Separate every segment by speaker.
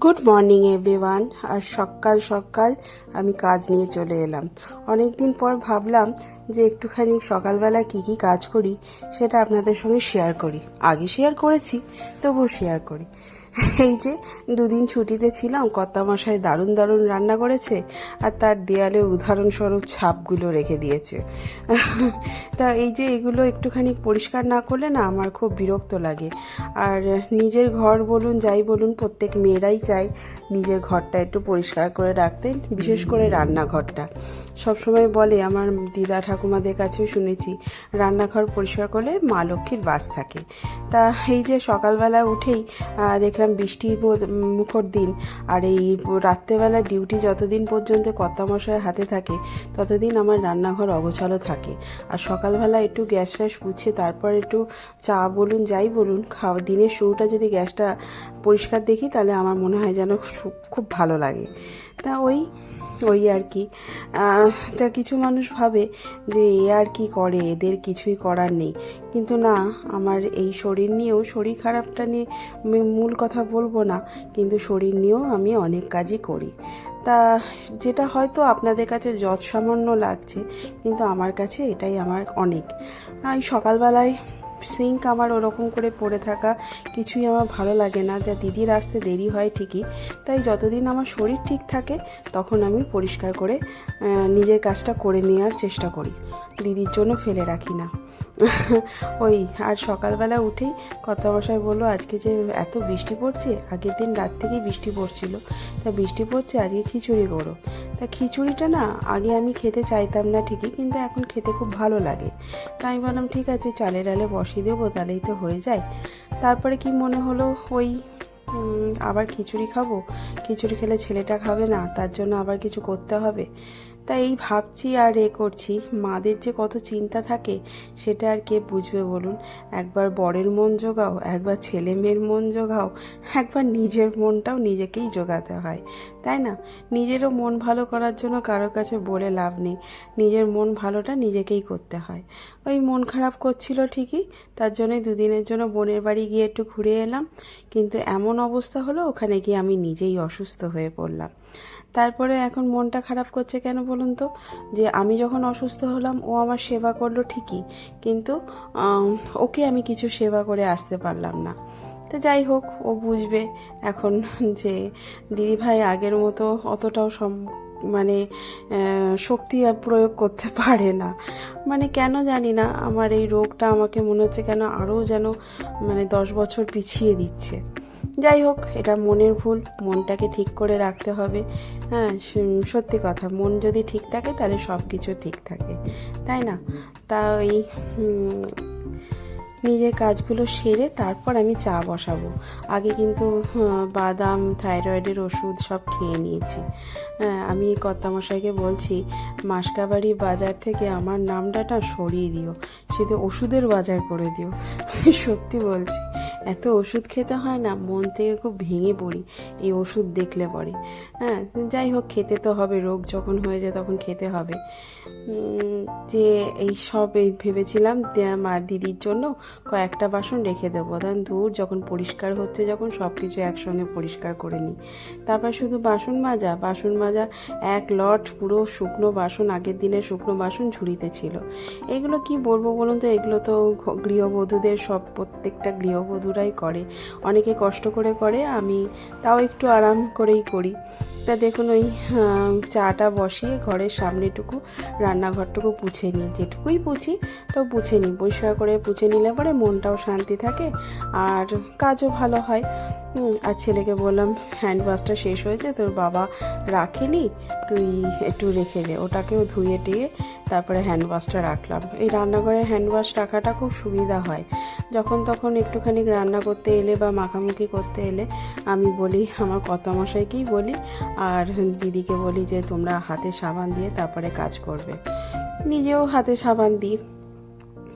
Speaker 1: Good morning everyone আর সকাল সকাল আমি কাজ নিয়ে চলে এলাম। অনেক দিন পর ভাবলাম যে একটুখানি সকালবেলা কি কি কাজ করি, সেটা আপনাদের সঙ্গে শেয়ার করি। আগে শেয়ার করেছি, তবুও শেয়ার করি। এই যে, দুদিন ছুটিতে ছিলাম, কর্তামশাই দারুণ দারুণ রান্না করেছে, আর তার দেয়ালে উদাহরণস্বরূপ ছাপগুলো রেখে দিয়েছে। তা এই যে এগুলো একটুখানি পরিষ্কার না করলে না আমার খুব বিরক্ত লাগে। আর নিজের ঘর বলুন, যাই বলুন, প্রত্যেক মেয়েরাই চায় নিজের ঘরটা একটু পরিষ্কার করে রাখতে, বিশেষ করে রান্নাঘরটা। সবসময় বলে, আমার দিদা ঠাকুমাদের কাছেও শুনেছি, রান্নাঘর পরিষ্কার করলে মা লক্ষ্মীর বাস থাকে। তা এই যে সকালবেলা উঠেই দেখলাম বৃষ্টির মুখর দিন, আর এই রাত্রেবেলা ডিউটি যতদিন পর্যন্ত কর্তামশায়ের হাতে থাকে, ততদিন আমার রান্নাঘর অগোছালো থাকে। আর সকালবেলা একটু গ্যাস ফ্যাস পুছে, তারপর একটু চা বলুন, যাই বলুন, খাওয়া, দিনের শুরুটা যদি গ্যাসটা পরিষ্কার দেখি, তাহলে আমার মনে হয় যেন খুব ভালো লাগে। তা ওই ওই আর কি। তা কিছু মানুষ ভাবে যে এ আর কি করে, এদের কিছুই করার নেই। কিন্তু না, আমার এই শরীর নিয়েও শরীর খারাপটা নিয়ে মূল কথা বলব না, কিন্তু শরীর নিয়েও আমি অনেক কাজই করি। তা যেটা হয়তো আপনাদের কাছে যৎসামান্য লাগছে, কিন্তু আমার কাছে এটাই আমার অনেক। সকালবেলায় সিঙ্ক আমার ওরকম করে পড়ে থাকা কিছুই আমার ভালো লাগে না। যা দিদির আসতে দেরি হয় ঠিকই, তাই যতদিন আমার শরীর ঠিক থাকে, তখন আমি পরিষ্কার করে নিজের কাজটা করে নেওয়ার চেষ্টা করি। দিদির জন্য ফেলে রাখি না। ওই, আর সকালবেলা উঠেই কথা মশাই বলল, আজকে যে এত বৃষ্টি পড়ছে, আগের দিন রাত থেকেই বৃষ্টি পড়ছিল। তা বৃষ্টি পড়ছে, আজকে খিচুড়ি করো। তা খিচুড়িটা না, আগে আমি খেতে চাইতাম না ঠিকই, কিন্তু এখন খেতে খুব ভালো লাগে। তাই আমি বললাম, ঠিক আছে, চালে ডালে বসিয়ে দেবো, তাহলেই তো হয়ে যায়। তারপরে কি মনে হলো, ওই আবার খিচুড়ি খাব? খিচুড়ি খেলে ছেলেটা খাবে না, তার জন্য আবার কিছু করতে হবে? তাই এই ভাবছি আর এ করছি। মাদের যে কত চিন্তা থাকে, সেটা আর কে বুঝবে বলুন? একবার বরের মন জোগাও, একবার ছেলে মেয়ের মন জোগাও, একবার নিজের মনটাও নিজেকেই জোগাতে হয়, তাই না? নিজেরও মন ভালো করার জন্য কারোর কাছে বলে লাভ নেই। নিজের মন ভালোটা নিজেকেই করতে হয়। ওই মন খারাপ করছিল ঠিকই, তার জন্যই দুদিনের জন্য বোনের বাড়ি গিয়ে একটু ঘুরে এলাম। কিন্তু এমন অবস্থা হলো, ওখানে গিয়ে আমি নিজেই অসুস্থ হয়ে পড়লাম। তারপরে এখন মনটা খারাপ করছে কেন বলুন তো? যে আমি যখন অসুস্থ হলাম, ও আমার সেবা করল ঠিকই, কিন্তু ওকে আমি কিছু সেবা করে আসতে পারলাম না। তো যাই হোক, ও বুঝবে এখন যে দিদিভাই আগের মতো অতটাও সম মানে শক্তি প্রয়োগ করতে পারে না। মানে কেন জানি না, আমার এই রোগটা আমাকে মনে হচ্ছে কেন আরও যেন মানে দশ বছর পিছিয়ে দিচ্ছে। যাই হোক, এটা মনের ভুল, মনটাকে ঠিক করে রাখতে হবে। হ্যাঁ সত্যি কথা, মন যদি ঠিক থাকে, তাহলে সব কিছু ঠিক থাকে, তাই না? তা ওই নিজের কাজগুলো সেরে তারপর আমি চা বসাবো। আগে কিন্তু বাদাম, থাইরয়েডের ওষুধ সব খেয়ে নিয়েছি। হ্যাঁ আমি কর্তামশাইকে বলছি, মাসকাবাড়ি বাজার থেকে আমার নামটাটা সরিয়ে দিও শুধু ওষুধের বাজার করে দিও। সত্যি বলছি। এত ওষুধ খেতে হয় না, মন থেকে খুব ভেঙে পড়ি, এই ওষুধ দেখলে পরে। হ্যাঁ যাই হোক, খেতে তো হবে, রোগ যখন হয়ে যায় তখন খেতে হবে। যে এই সব এই ভেবেছিলাম মা দিদির জন্য কয়েকটা বাসন রেখে দেবো। তখন দূর যখন পরিষ্কার হচ্ছে যখন সব কিছু একসঙ্গে পরিষ্কার করে নিই। তারপর শুধু বাসন মাজা বাসন মাজা এক লট পুরো শুকনো বাসন, আগের দিনের শুকনো বাসন ঝুড়িতে ছিল। এগুলো কি বলব বলুন তো? এগুলো তো গৃহবধূদের সব, প্রত্যেকটা গৃহবধূরাই করে। অনেকে কষ্ট করে করে আমি তাও একটু আরাম করেই করি। তা দেখুন, ওই চাটা বসিয়ে ঘরের সামনেটুকু, রান্নাঘরটুকু পুছে নিই। যেটুকুই পুছি তো পুছে নিই। পরিষ্কার করে পুছে নিলে পরে মনটাও শান্তি থাকে আর কাজও ভালো হয়। আর ছেলেকে বললাম, হ্যান্ড ওয়াশটা শেষ হয়েছে, তোর বাবা রাখেনি, তুই একটু রেখে দে। ওটাকেও ধুয়ে টিয়ে তারপরে হ্যান্ড ওয়াশটা রাখলাম। এই রান্নাঘরে হ্যান্ড ওয়াশ রাখাটা খুব সুবিধা হয়। যখন তখন একটুখানি রান্না করতে এলে বা মাখামুখি করতে এলে আমি বলি, আমার কত মশাইকেই বলি আর দিদিকে বলি যে তোমরা হাতে সাবান দিয়ে তারপরে কাজ করবে। নিজেও হাতে সাবান দিই।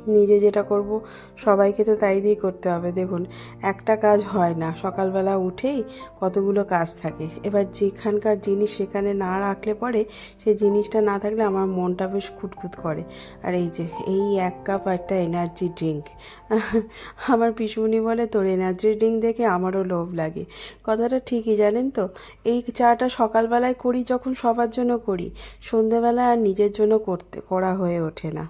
Speaker 1: নিজে যেটা করব, সবাইকে তো তাই দিয়েই করতে হবে। দেখুন, একটা কাজ হয় না। সকালবেলা উঠেই কতগুলো কাজ থাকে। এবার যেখানকার জিনিস সেখানে না রাখলে পরে সেই জিনিসটা না থাকলে আমার মনটা বেশ খুঁতখুত করে। আর এই যে, এই এক কাপ একটা এনার্জি ড্রিঙ্ক আমার পিসুমনি বলে, তোর এনার্জি ড্রিঙ্ক দেখে আমারও লোভ লাগে। কথাটা ঠিকই, জানেন তো? এই চাটা সকালবেলায় করি, যখন সবার জন্য করি। সন্ধেবেলায় আর নিজের জন্য করতে, করা হয়ে ওঠে না।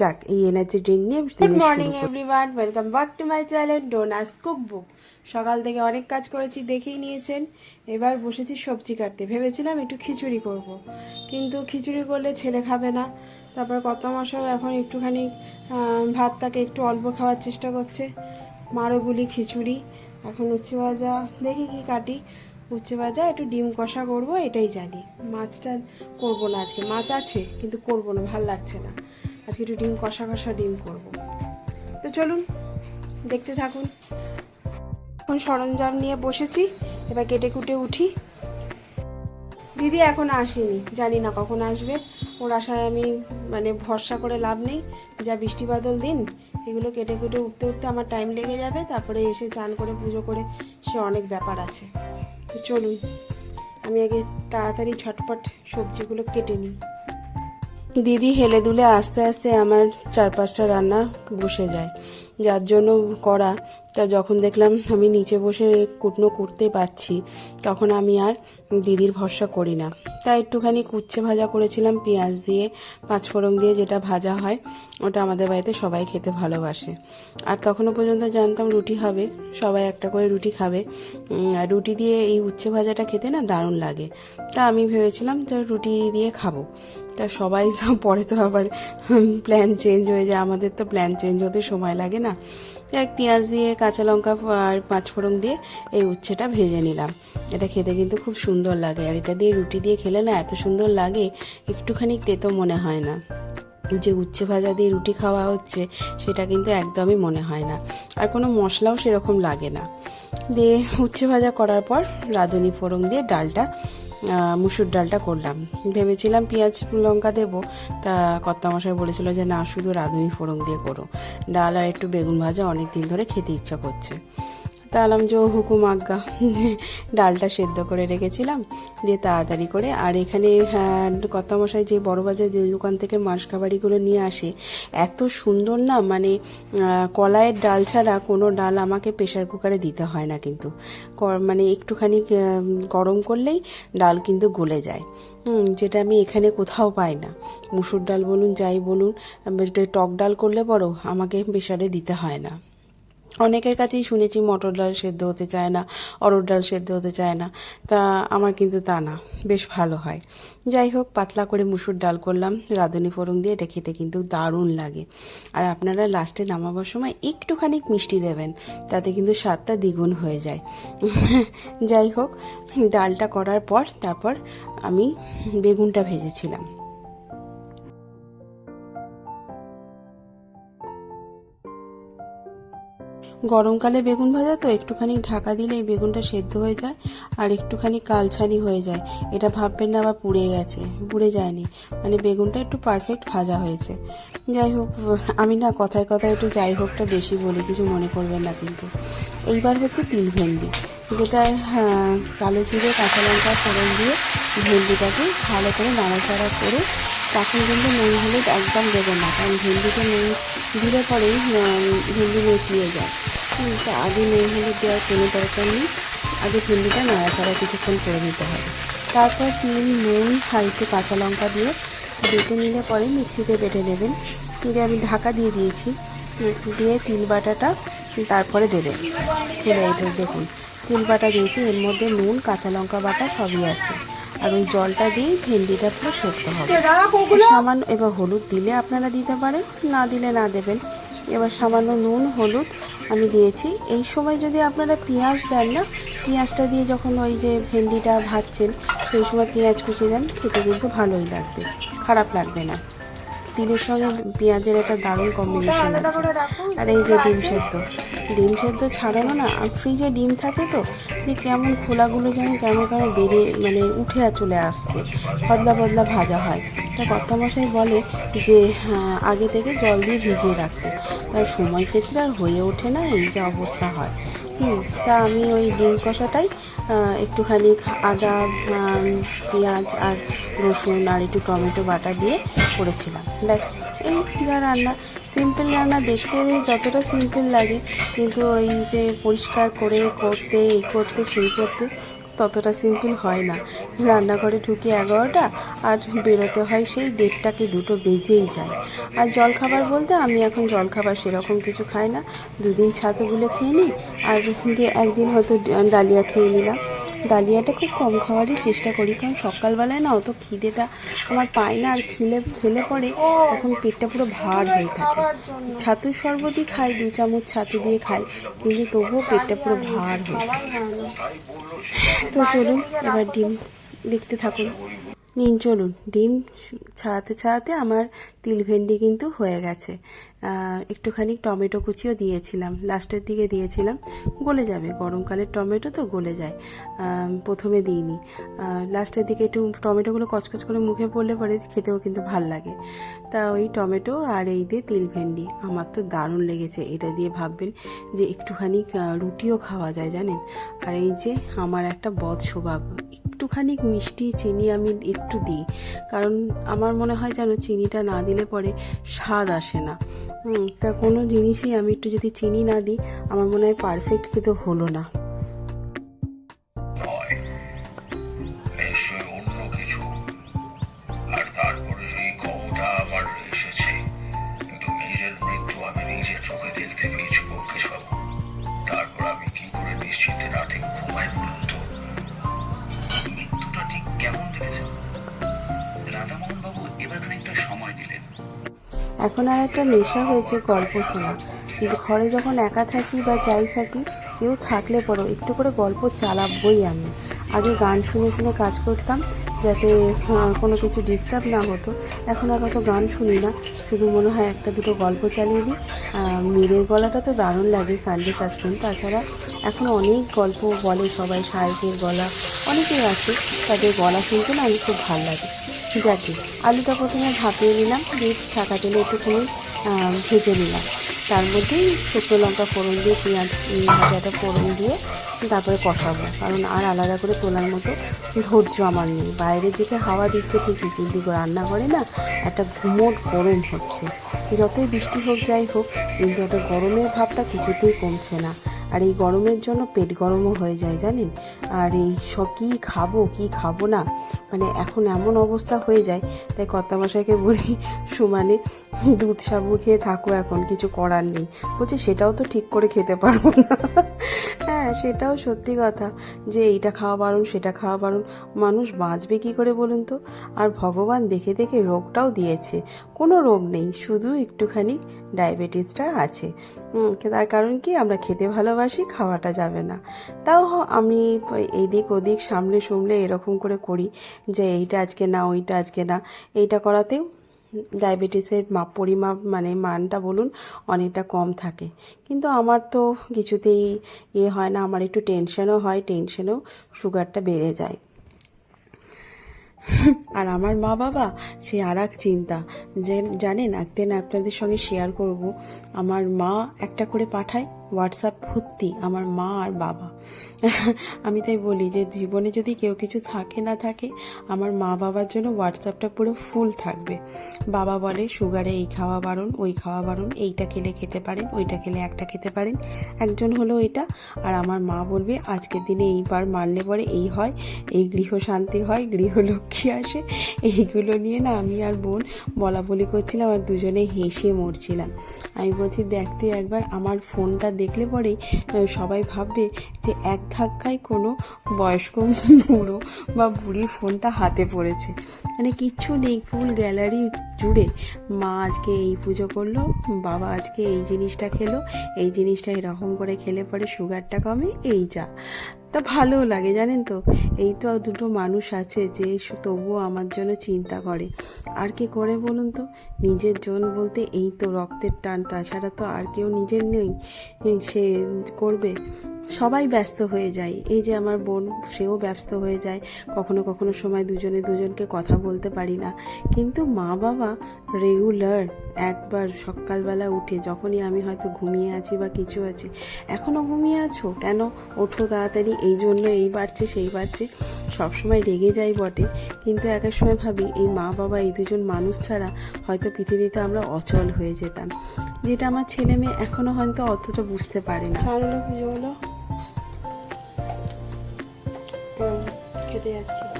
Speaker 1: যাক এই এনার্জি ড্রিঙ্ক নিয়ে good morning everyone welcome back to my channel Dona's cookbook সকাল থেকে অনেক কাজ করেছি দেখেই নিয়েছেন। এবার বসেছি সবজি কাটতে। ভেবেছিলাম একটু খিচুড়ি করব। কিন্তু খিচুড়ি করলে ছেলে খাবে না। তারপর কত মশাও এখন একটুখানি ভাতটাকে একটু অল্প খাওয়ার চেষ্টা করছে। মারো গুলি খিচুড়ি। এখন উচ্ছে ভাজা দেখি কি কাটি। উচ্ছে ভাজা একটু ডিম কষা করব এটাই জানি। মাছটা করব না আজকে। মাছ আছে কিন্তু করব না ভালো লাগছে না। আজকে একটু ডিম কষা কষা ডিম করব। তো চলুন, দেখতে থাকুন। এখন সরঞ্জাম নিয়ে বসেছি, এবার কেটে কুটে উঠি। দিদি এখন আসেনি, জানি না কখন আসবে। ওর আশায় আমি মানে ভরসা করে লাভ নেই। যা বৃষ্টি বাদল দিন, এগুলো কেটে কুটে উঠতে উঠতে আমার টাইম লেগে যাবে। তারপরে এসে চান করে, পুজো করে, সে অনেক ব্যাপার আছে। তো চলুন, আমি আগে তাড়াতাড়ি ঝটপট সবজিগুলো কেটে নিই। দিদি হেলে দুলে আস্তে আস্তে আমার চার পাঁচটা রান্না বসে যায়। যার জন্য করা তা যখন দেখলাম আমি নিচে বসে কুটনো করতে পারছি, তখন আমি আর দিদির ভরসা করি না। তাই একটুখানি কুচ্ছে ভাজা করেছিলাম, পেঁয়াজ দিয়ে পাঁচফোড়ন দিয়ে যেটা ভাজা হয়, ওটা আমাদের বাড়িতে সবাই খেতে ভালোবাসে। আর তখনও পর্যন্ত জানতাম রুটি হবে, সবাই একটা করে রুটি খাবে। রুটি দিয়ে এই উচ্ছে ভাজাটা খেতে না দারুণ লাগে। তা আমি ভেবেছিলাম যে রুটি দিয়ে খাব। তা সবাই পরে তো আবার প্ল্যান চেঞ্জ হয়ে যায়। আমাদের তো প্ল্যান চেঞ্জ হতে সময় লাগে না। এক পেঁয়াজ দিয়ে, কাঁচা লঙ্কা আর পাঁচফোড়ন দিয়ে এই উচ্ছেটা ভেজে নিলাম। এটা খেতে কিন্তু খুব সুন্দর লাগে। আর এটা দিয়ে রুটি দিয়ে খেলে না এত সুন্দর লাগে, একটুখানি তেতো মনে হয় না। যে উচ্ছে ভাজা দিয়ে রুটি খাওয়া হচ্ছে, সেটা কিন্তু একদমই মনে হয় না। আর কোনো মশলাও সেরকম লাগে না। দিয়ে উচ্ছে ভাজা করার পর রাঁধুনি ফোড়ন দিয়ে ডালটা মুসুর ডালটা করলাম। ভেবেছিলাম পেঁয়াজ, লঙ্কা দেবো। তা কর্তামশাই বলেছিল যে, না, শুধু রাঁধুনি ফোড়ন দিয়ে করো। ডাল আর একটু বেগুন ভাজা অনেক দিন ধরে খেতে ইচ্ছা করছে। তা আলাম যে হুকুম আজ্ঞা। ডালটা সেদ্ধ করে রেখেছিলাম যে তাড়াতাড়ি করে আর এখানে হ্যাঁ, কর্তামশাই যে বড় বাজার যে দোকান থেকে মাস খাবারিগুলো নিয়ে আসে এত সুন্দর না মানে কলাইয়ের ডাল ছাড়া কোনো ডাল আমাকে প্রেশার কুকারে দিতে হয় না কিন্তু। মানে একটুখানি গরম করলেই ডাল কিন্তু গলে যায়। যেটা আমি এখানে কোথাও পাই না। মুসুর ডাল বলুন যাই বলুন টক ডাল করলে বড় আমাকে প্রেশারে দিতে হয় না। অনেকের কাছেই শুনেছি মটর ডাল সেদ্ধ হতে চায় না অরড় ডাল সেদ্ধ হতে চায় না। তা আমার কিন্তু তা না, বেশ ভালো হয়। যাই হোক, পাতলা করে মুসুর ডাল করলাম, রাঁধুনি ফোড়ন দিয়ে এটা খেতে কিন্তু দারুণ লাগে। আর আপনারা লাস্টে নামাবার সময় একটুখানি মিষ্টি দেবেন, তাতে কিন্তু স্বাদটা দ্বিগুণ হয়ে যায়। যাই হোক, ডালটা করার পর তারপর আমি বেগুনটা ভেজেছিলাম। গরমকালে বেগুন ভাজা তো একটুখানি ঢাকা দিলেই বেগুনটা সেদ্ধ হয়ে যায় আর একটুখানি কালছানি হয়ে যায়। এটা ভাববেন না আবার পুড়ে গেছে, পুড়ে যায়নি। মানে বেগুনটা একটু পারফেক্ট ভাজা হয়েছে। যাই হোক, আমি না কথায় কথায় একটু যাই হোকটা বেশি বলি, কিছু মনে করবেন না কিন্তু। এইবার হচ্ছে তিল ভেন্ডি, যেটা কালো জিরে, কাঁচা লঙ্কা, ফোড়ন দিয়ে ভেন্ডিটাকে ভালো করে নাড়াচাড়া করে তখন কিন্তু নুন, হলুদ একদম দেবে না, কারণ ভেন্ডিতে নুন দিলে পরেই ভেন্ডি মেটিয়ে যায়। তা আগে নুন, হলুদ দেওয়ার কোনো দরকার নেই। আগে ভেন্ডিটা নাড়াচাড়া কিছুক্ষণ করে দিতে হবে। তারপর তিল নুন আর কাঁচা লঙ্কা দিয়ে বেটে নিলে পরে মিক্সিতে বেটে নেবেন। দিয়ে আমি ঢাকা দিয়ে দিয়েছি দিয়ে তিল বাটাটা তারপরে দেবেন। চলে দেখুন। তিল বাটা দিয়েছি, এর মধ্যে নুন, কাঁচা লঙ্কা বাটা সবই আছে। আর ওই জলটা দিয়ে ভেন্ডিটা পুরো সেদ্ধ হবে। সামান্য এবার হলুদ দিলে আপনারা দিতে পারেন না দিলে না দেবেন। এবার সামান্য নুন হলুদ আমি দিয়েছি। এই সময় যদি আপনারা পেঁয়াজ দেন না পেঁয়াজটা দিয়ে যখন ওই যে ভেন্ডিটা ভাজছেন সেই সময় পেঁয়াজ কুচি দেন খেতে কিন্তু ভালোই লাগবে খারাপ লাগবে না। তিলের সঙ্গে পেঁয়াজের একটা দারুণ কম্বিনেশন আছে। আর এই যে ডিম সেদ্ধ। ডিম সেদ্ধ ছাড়ানো না আর ফ্রিজে ডিম থাকে তো যে কেমন খোলাগুলো যেন কেমন কেমন বেড়ে মানে উঠে আর চলে আসছে বদলা বদলা ভাজা হয়। তা কর্তামশাই বলে যে হ্যাঁ, আগে থেকে জল দিয়ে ভিজিয়ে রাখতে। তার সময় ক্ষেত্রে আর হয়ে ওঠে না এই যে অবস্থা হয়। হুম তা আমি ওই ডিম কষাটাই একটুখানি আদা পেঁয়াজ আর রসুন আর একটু টমেটো বাটা দিয়ে করেছিলাম। ব্যাস, এই যা রান্না সিম্পল রান্না দেখতে যতটা সিম্পল লাগে, কিন্তু ওই যে পরিষ্কার করে করতে এই করতে, সেই করতে ততটা সিম্পল হয় না। রান্নাঘরে ঢুকি এগারোটা, আর বেরোতে হয় সেই দেড়টাকে দুটো বেজেই যায়। আর জলখাবার বলতে আমি এখন জলখাবার সেরকম কিছু খাই না। দুদিন ছাতুগুলো খেয়ে নিই, আর একদিন হয়তো ডালিয়া খেয়ে নিলাম। ডালিয়াটা খুব কম খাওয়ারই চেষ্টা করি, কারণ সকালবেলায় না অত খিদেটা আমার পায় না, আর খেলে খেলে পরে তখন পেটটা পুরো ভার হয়ে থাকে। ছাতুর শরবতই খাই, দু চামচ ছাতু দিয়ে খাই, কিন্তু তবুও পেটটা পুরো ভার হয়ে তো চলুন, এবার ডিম দেখতে থাকুন। নিন, চলুন, ডিম ছাড়াতে ছাড়াতে আমার তিল ভেন্ডি কিন্তু হয়ে গেছে। একটুখানি টমেটো কুচিও দিয়েছিলাম। লাস্টের দিকে দিয়েছিলাম। গলে যাবে। গরমকালের টমেটো তো গলে যায়। প্রথমে দিইনি। লাস্টের দিকে একটু টমেটোগুলো কচকচ করে মুখে পড়লে পরে খেতেও কিন্তু ভালো লাগে। তা ওই টমেটো আর এই দিয়ে তিল ভেন্ডি, আমার তো দারুণ লেগেছে। এটা দিয়ে ভাববেন যে একটুখানি রুটিও খাওয়া যায় জানেন। আর এই যে আমার একটা বদ স্বভাব একটুখানি মিষ্টি চিনি আমি একটু দিই। কারণ আমার মনে হয় যেন চিনিটা না দিলে পরে স্বাদ আসে না। তা কোনো জিনিসই আমি একটু যদি চিনি না দিই, আমার মনে হয় পারফেক্ট কিন্তু হলো না।
Speaker 2: চোখে দেখতে পেয়েছি পক্ষে সব তারপর আমি কি করে নিশ্চিন্তে রাতে ঘুমাই বলুন কেমন এবার খানিকটা সময় নিলেন।
Speaker 1: এখন আর একটা নেশা হয়েছে গল্প শোনা। কিন্তু ঘরে যখন একা থাকি বা যাই থাকি, কেউ থাকলে পরেও একটু করে গল্প চালাবই আমি। আগে গান শুনে শুনে কাজ করতাম, যাতে কোনো কিছু ডিস্টার্ব না হতো। এখন আর অত গান শুনি না। শুধু মনে হয় একটা দুটো গল্প চালিয়ে দিই। মীরের গলাটা তো দারুণ লাগে সানডে সাসপেন্স তাছাড়া এখন অনেক গল্প বলে সবাই, সাহেবের গলা। অনেকেই আছে, তাদের গলা শুনতে না আমি খুব ভালো লাগে। যাকে আলুটা প্রথমে ভাপিয়ে নিলাম, দিয়ে ছাকা তেলে একটুখানি ভেজে নিলাম। তার মধ্যেই শুকনো লঙ্কা ফোড়ন দিয়ে, পেঁয়াজ ভাজাটা ফোড়ন দিয়ে তারপরে কষাবো। কারণ আর আলাদা করে তোলার মতো ধৈর্য আমার নেই। বাইরের দিকে হাওয়া দিচ্ছে ঠিকই, কিন্তু রান্না করে না একটা ঘুমোট গরম হচ্ছে। যতই বৃষ্টি হোক, যাই হোক, কিন্তু একটা গরমের ভাবটা কিছুতেই কমছে না। আর এই গরমের জন্য পেট গরমও হয়ে যায়, জানেন? আর এই সব কী খাব কী খাব না? মানে এখন এমন অবস্থা হয়ে যায়, তাই কর্তামশাইকে বলি, সমানে দুধ সাবু খেয়ে থাকো এখন, কিছু করার নেই। বলছে, সেটাও তো ঠিক করে খেতে পারব না। হ্যাঁ সেটাও সত্যি কথা, যে এইটা খাওয়া বারণ, সেটা খাওয়া বারণ। মানুষ বাঁচবে কি করে বলুন তো? আর ভগবান দেখে দেখে রোগটাও দিয়েছে। কোনো রোগ নেই, শুধু একটুখানি ডায়াবেটিসটা আছে। তার কারণ কি, আমরা খেতে ভালোবাসি, খাওয়াটা যাবে না। তাও আমি এদিক ওদিক, সামলে সামলে এরকম করে করি যে, এইটা আজকে না, ওইটা আজকে না। এইটা করাতেও ডায়াবেটিসের মাপ, পরিমাপ মানে মানটা বলুন, অনেকটা কম থাকে। কিন্তু আমার তো কিছুতেই ইয়ে হয় না, আমার একটু টেনশনও হয় টেনশনেও সুগারটা বেড়ে যায়। আর আমার মা বাবা, সে আর এক চিন্তা। যে জানেন, একদিন আপনাদের সঙ্গে শেয়ার করব। আমার মা একটা করে পাঠায়। হোয়াটসঅ্যাপ ভর্তি আমার মা আর বাবা। আমি তাই বলি যে জীবনে যদি কেউ কিছু থাকে না থাকে, আমার মা বাবার জন্য হোয়াটসঅ্যাপটা পুরো ফুল থাকবে। বাবা বলে, সুগারে এই খাওয়া বারণ, ওই খাওয়া বারণ, এইটা খেলে খেতে পারেন, ওইটা খেলে একটা খেতে পারেন। একজন হলো এটা। আর আমার মা বলবে, আজকের দিনে এইবার মানলে পরে এই হয়, এই গৃহ শান্তি হয় গৃহলক্ষ্মী আসে। এইগুলো নিয়ে না আমি আর বোন বলা বলি করছিলাম আর দুজনে হেসে মরছিলাম। আমি বলছি, দেখ তুই একবার আমার ফোনটা দেখলে পরে সবাই ভাববে যে এক ধাক্কায় কোনো বয়স্ক বুড়ো বা বুড়ির ফোনটা হাতে পড়েছে। মানে কিচ্ছু নেই, ফুল গ্যালারি জুড়ে মা আজকে এই পুজো করল, বাবা আজকে এই জিনিসটা খেলো, এই জিনিসটা এরকম করে খেলে পরে সুগারটা কমে, এই যা। তা ভালোও লাগে, জানেন তো? এই তো দুটো মানুষ আছে যে তবুও আমার জন্য চিন্তা করে। আর কি করে বলুন তো? নিজের জন বলতে এই তো রক্তের টান, তাছাড়া তো আর কেউ নিজের নেই। সে করবে। সবাই ব্যস্ত হয়ে যায়। এই যে আমার বোন, সেও ব্যস্ত হয়ে যায়। কখনো কখনো সময় দুজনে দুজনকে কথা বলতে পারি না। কিন্তু মা বাবা রেগুলার একবার সকালবেলা উঠে, যখনই আমি হয়তো ঘুমিয়ে আছি বা কিছু আছে এখনও ঘুমিয়ে আছো? কেন? ওঠো তাড়াতাড়ি, এই জন্য এই বাড়ছে, সেই বাড়ছে। সবসময় রেগে যাই বটে, কিন্তু এক এক সময় ভাবি, এই মা বাবা, এই দুজন মানুষ ছাড়া হয়তো পৃথিবীতে আমরা অচল হয়ে যেতাম। যেটা আমার ছেলে মেয়ে এখনও হয়তো অতটা বুঝতে পারে না। খেতে যাচ্ছি।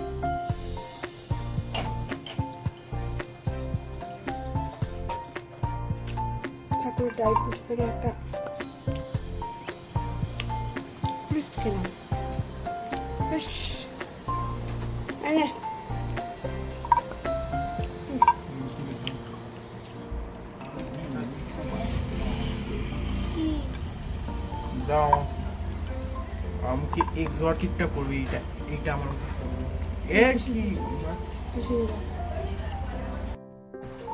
Speaker 1: ঠাকুর ড্রাই ফ্রুটস থেকে একটা ফ্রুটস খেলাম। বেশ। আরে।
Speaker 3: দাও আমাকে এক্সোটিকটা করবি? এইটা এটা আমার এ কি?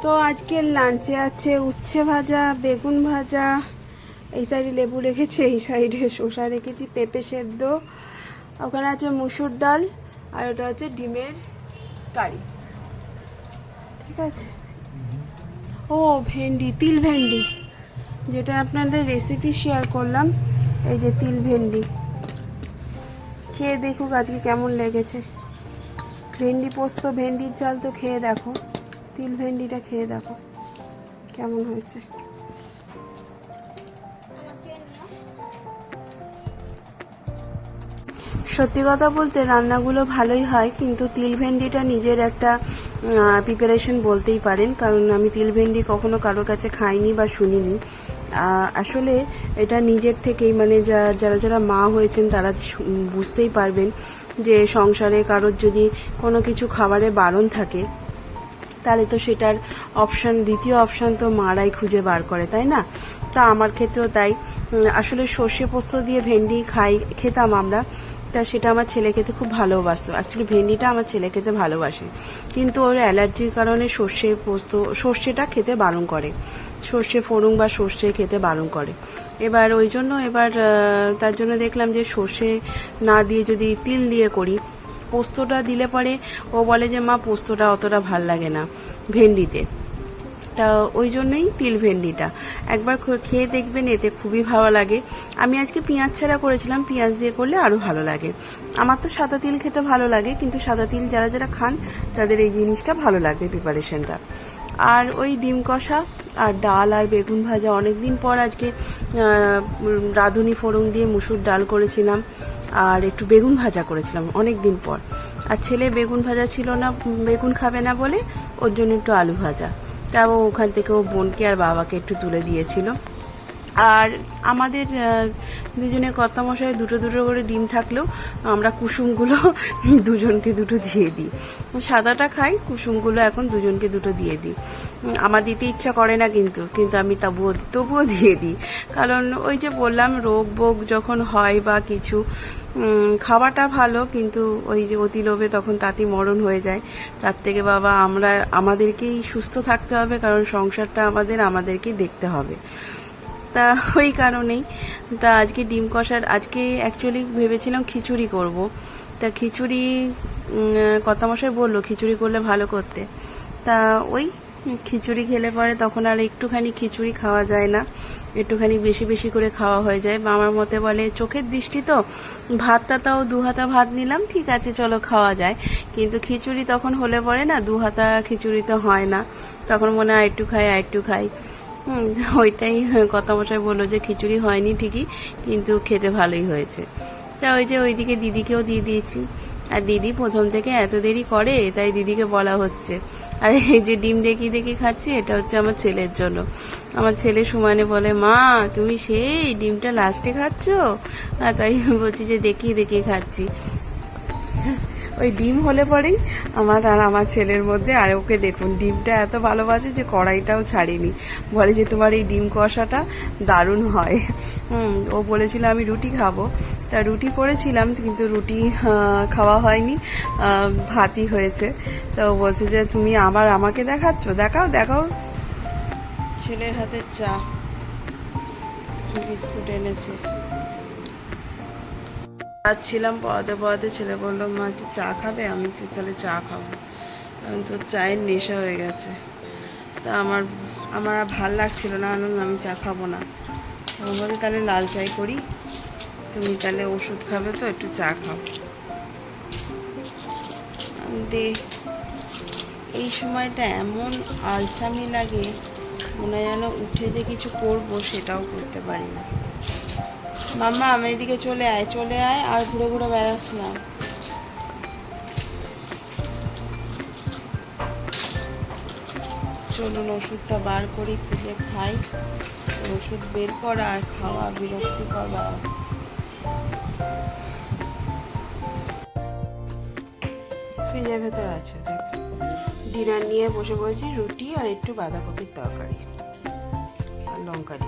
Speaker 1: তো আজকের লাঞ্চে আছে উচ্ছে ভাজা, বেগুন ভাজা। এই সাইডে লেবু রেখেছি, এই সাইডে শসা রেখেছি, পেঁপে সেদ্ধ। ওখানে আছে মুসুর ডাল, আর ওটা হচ্ছে ডিমের কারি। ঠিক আছে? ও, ভেন্ডি, তিল ভেন্ডি। যেটা আপনাদের রেসিপি শেয়ার করলাম, এই যে তিল ভেন্ডি। খেয়ে দেখুক আজকে কেমন লেগেছে। ভেন্ডি পোস্ত, ভেন্ডির চাল তো খেয়ে দেখো। তিল ভেন্ডিটা খেয়ে দেখো। কেমন হয়েছে? সত্যি কথা বলতে রান্নাগুলো ভালোই হয়, কিন্তু তিল ভেন্ডিটা নিজের একটা প্রিপারেশন বলতেই পারেন, কারণ আমি তিল ভেন্ডি কখনো কারোর কাছে খাইনি বা শুনিনি। আসলে এটা নিজের থেকেই মানে যারা যারা মা হয়েছেন তারা বুঝতেই পারবেন যে সংসারে কারোর যদি কোনো কিছু খাবারে বারণ থাকে তাহলে তো সেটার অপশান দ্বিতীয় অপশান তো মারাই খুঁজে বার করে, তাই না? তা আমার ক্ষেত্রেও তাই। আসলে সর্ষে পোস্ত দিয়ে ভেন্ডি খাই, খেতাম আমরা। তা সেটা আমার ছেলে খেতে খুব ভালোবাসতো। অ্যাকচুয়ালি ভেন্ডিটা আমার ছেলে খেতে ভালোবাসে। কিন্তু ওর অ্যালার্জির কারণে সর্ষে পোস্ত, সর্ষেটা খেতে বারণ করে। সর্ষে ফোড়ন বা সর্ষে খেতে বারণ করে। এবার ওই জন্য এবার তার জন্য দেখলাম যে সর্ষে না দিয়ে যদি তিল দিয়ে করি, পোস্তটা দিলে পরে ও বলে যে, মা, পোস্তটা অতটা ভালো লাগে না। ভেন্ডিতে। তা ওই জন্যই তিল ভেন্ডিটা। একবার খেয়ে দেখবেন, এতে খুবই ভালো লাগে। আমি আজকে পেঁয়াজ ছাড়া করেছিলাম, পেঁয়াজ দিয়ে করলে আরও ভালো লাগে। আমার তো সাদা তিল খেতে ভালো লাগে, কিন্তু সাদা তিল যারা যারা খান, তাদের এই জিনিসটা ভালো লাগবে প্রিপারেশনটা আর ওই ডিম কষা, আর ডাল আর বেগুন ভাজা অনেকদিন পর আজকে রাঁধুনি ফোড়ন দিয়ে মুসুর ডাল করেছিলাম, আর একটু বেগুন ভাজা করেছিলাম অনেক দিন পর। আর ছেলে বেগুন ভাজা ছিল না, বেগুন খাবে না বলে ওর জন্য একটু আলু ভাজা। তা ও ওখান থেকে ও বোনকে আর বাবাকে একটু তুলে দিয়েছিল। আর আমাদের দুজনে কর্তামশায় দুটো দুটো করে ডিম থাকলেও আমরা কুসুমগুলো দুজনকে দুটো দিয়ে দিই। সাদাটা খাই, কুসুমগুলো এখন দুজনকে দুটো দিয়ে দিই। আমার দিতে ইচ্ছা করে না কিন্তু কিন্তু আমি তবুও তবুও দিয়ে দিই। কারণ ওই যে বললাম, রোগ বোগ যখন হয় বা কিছু খাওয়াটা ভালো, কিন্তু ওই যে অতি লোভে তখন তাঁতি মরণ হয়ে যায়। তার থেকে বাবা, আমরা, আমাদেরকেই সুস্থ থাকতে হবে, কারণ সংসারটা আমাদের, আমাদেরকেই দেখতে হবে। তা ওই কারণেই। তা আজকে ডিম কষার, আজকে অ্যাকচুয়ালি ভেবেছিলাম খিচুড়ি করব। তা খিচুড়ি কর্তামশাই বলল খিচুড়ি করলে ভালো করতে। তা ওই খিচুড়ি খেলে পরে তখন আর একটুখানি খিচুড়ি খাওয়া যায় না। একটুখানি বেশি বেশি করে খাওয়া হয়ে যায়। বা আমার মতে বলে, চোখের দৃষ্টি তো, ভাতটা তাও দু হাতা ভাত নিলাম, ঠিক আছে, চলো খাওয়া যায়। কিন্তু খিচুড়ি তখন হলে পরে না, দু হাতা খিচুড়ি তো হয় না। তখন মনে হয় একটু খাই, আর একটু খাই। ওইটাই কথা মশাই বলল যে, খিচুড়ি হয়নি ঠিকই, কিন্তু খেতে ভালোই হয়েছে। তা ওই যে ওইদিকে দিদিকেও দিয়ে দিয়েছি। আর দিদি প্রথম থেকে এত দেরি করে, তাই দিদিকে বলা হচ্ছে। আর এই যে ডিম দেখি দেখি খাচ্ছি, এটা হচ্ছে আমার ছেলের জন্য। আমার ছেলে সুমানে বলে, মা, তুমি সেই ডিমটা লাস্টে খাচ্ছ? আর তাই বলছি যে, দেখি দেখি খাচ্ছি। ওই ডিম হলে পরেই আমার আর আমার ছেলের মধ্যে আর ওকে দেখুন, ডিমটা এত ভালোবাসে যে কড়াইটাও ছাড়িনি। বলে যে, তোমার এই ডিম কষাটা দারুণ হয়। ও বলেছিল, আমি রুটি খাব। তা রুটি করেছিলাম, কিন্তু রুটি খাওয়া হয়নি ভাতই হয়েছে। তো বলছে যে, তুমি আবার আমাকে দেখাচ্ছ? দেখাও দেখাও। ছেলের হাতে চা, বিস্কুট এনেছে। যাচ্ছিলাম পদে পদে ছেলে বলল, মা, একটু চা খাবে? আমি তো তাহলে চা খাব। কারণ তোর চায়ের নেশা হয়ে গেছে। তা আমার আমার আর ভালো লাগছিল না। আমি চা খাব না। আমার বলতে তাহলে লাল চাই করি। তুমি তাহলে ওষুধ খাবে তো, একটু চা খাও। দে, এই সময়টা এমন আলসামি লাগে, মনে যেন উঠে যে কিছু করব সেটাও করতে পারি না। মাম্মা আমি এদিকে চলে আয় চলে আয়, আর ঘুরে ঘুরে বেড়াস না। চলুন, ওষুধটা বার করি, খুঁজে খাই। ওষুধ বের করা আর খাওয়া, বিরক্তিকর ব্যাপার ফ্রিজের ভেতর আছে, দেখ। ডিনার নিয়ে বসে পড়েছি, রুটি আর একটু বাঁধাকপির তরকারি।